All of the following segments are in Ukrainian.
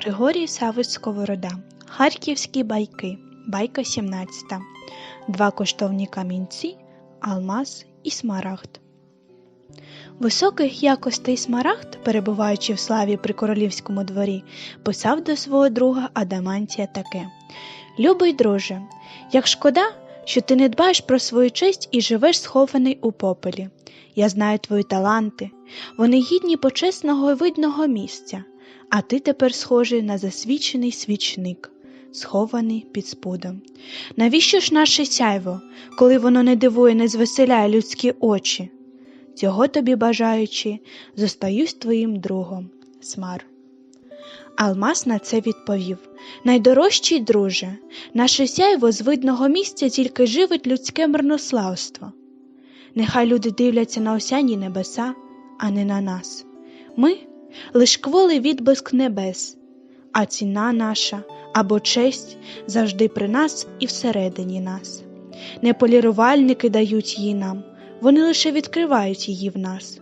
Григорій Савич Сковорода. Харківські байки. Байка 17. Два коштовні камінці, алмаз і смарагд. Високих якостей смарагд, перебуваючи в славі при королівському дворі, писав до свого друга Адамантія таке: Любий друже, як шкода, що ти не дбаєш про свою честь і живеш схований у попелі. Я знаю твої таланти, вони гідні почесного і видного місця, а ти тепер схожий на засвічений свічник, схований під спудом. Навіщо ж наше сяйво, коли воно не дивує, не звеселяє людські очі? Цього тобі бажаючи, зостаюсь твоїм другом, смар. Алмаз на це відповів Найдорожчий друже, наше сяйво з видного місця тільки живить людське марнославство. Нехай люди дивляться на осяні небеса, а не на нас. Ми лиш кволий відблиск небес, а ціна наша або честь завжди при нас і всередині нас. Не полірувальники дають її нам, вони лише відкривають її в нас.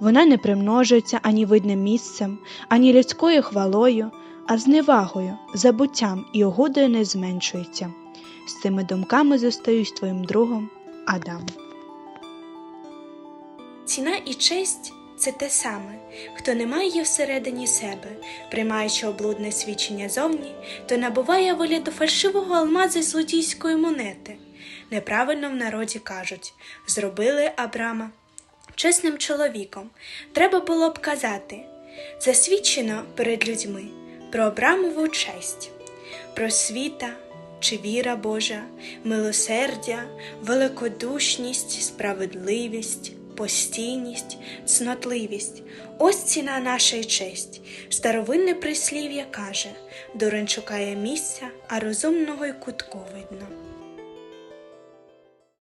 Вона не примножується ані видним місцем, ані людською хвалою, а зневагою, забуттям і угодою не зменшується. З цими думками зостаюсь твоїм другом Адам. Ціна і честь це те саме, хто не має її всередині себе, приймаючи облудне свідчення зовні, то набуває воля до фальшивого алмазу злодійської монети. Неправильно в народі кажуть зробили Абрама чесним чоловіком. Треба було б казати засвідчено перед людьми про Абрамову честь, про світа чи віра Божа, милосердя, великодушність, справедливість, постійність, цнотливість. Ось ціна нашої честь. Старовинне прислів'я каже: дурень шукає місця, а розумного й кутку видно.